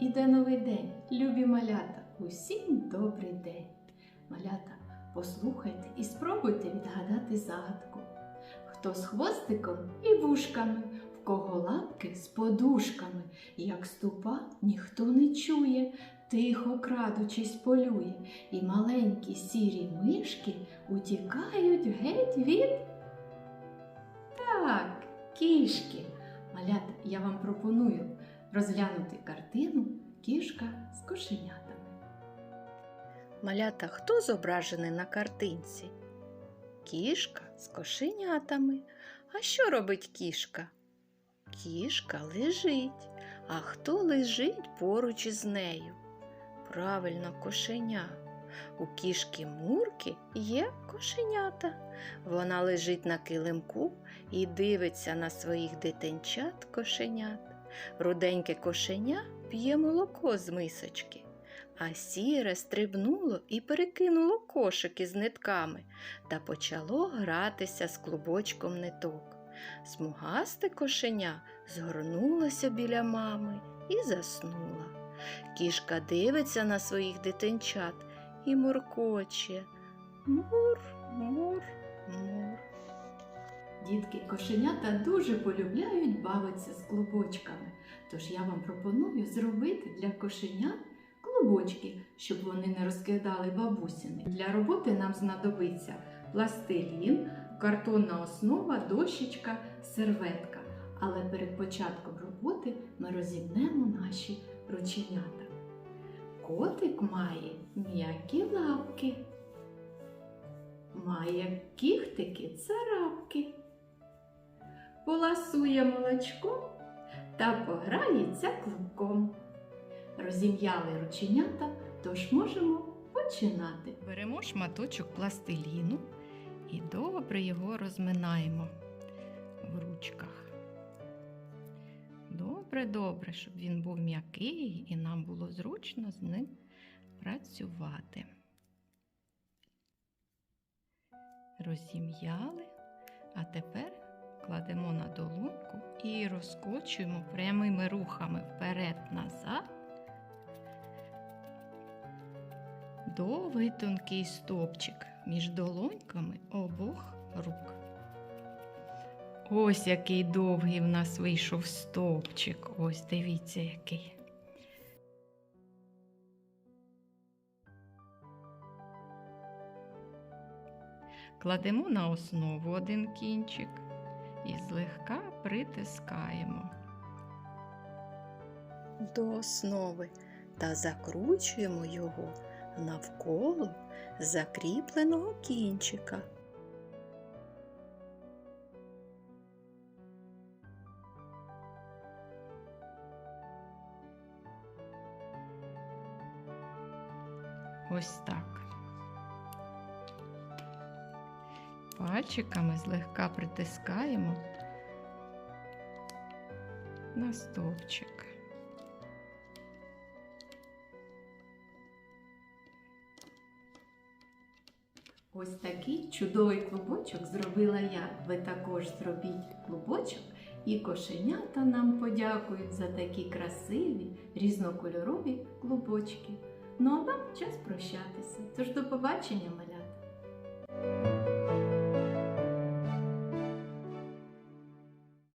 йде новий день, любі малята, усім добрий день. Малята, послухайте і спробуйте відгадати загадку. Хто з хвостиком і вушками, в кого лапки з подушками, як ступа ніхто не чує, тихо крадучись полює, і маленькі сірі мишки утікають геть від. Так, кішки. Малята, я вам пропоную розглянути картину Кішка з кошенятами. Малята, хто зображений на картинці? Кішка з кошенятами. А що робить кішка? Кішка лежить. А хто лежить поруч із нею? Правильно, кошеня. У кішки Мурки є кошенята. Вона лежить на килимку і дивиться на своїх дитинчат кошенят. Руденьке кошеня п'є молоко з мисочки а сіре стрибнуло і перекинуло кошики з нитками та почало гратися з клубочком ниток. Смугасте кошеня згорнулося біля мами і заснула. Кішка дивиться на своїх дитинчат і муркоче. Мур, мур, мур. Дітки кошенята дуже полюбляють бавитися з клубочками, тож я вам пропоную зробити для кошенят клубочки, щоб вони не розкидали бабусини. Для роботи нам знадобиться пластилін, картонна основа, дощечка, серветка. Але перед початком роботи ми розімнемо наші рученята. Котик має м'які лапки, має кіхтики царапки, поласує молочком та пограється клубком. Розім'яли рученята, тож можемо починати. Беремо шматочок пластиліну і добре його розминаємо в ручках. Добре, добре, щоб він був м'який і нам було зручно з ним працювати. Розім'яли, а тепер кладемо на долоньку і розкочуємо прямими рухами вперед-назад. Довгий тонкий стовпчик між долоньками обох рук. Ось який довгий в нас вийшов стовпчик. Ось дивіться який. Кладемо на основу один кінчик і злегка притискаємо до основи та закручуємо його навколо закріпленого кінчика. Ось так. Пальчиками злегка притискаємо на стовпчик. Ось такий чудовий клубочок зробила я. Ви також зробіть клубочок, і кошенята нам подякують за такі красиві різнокольорові клубочки. Ну а нам час прощатися. Тож до побачення, малята!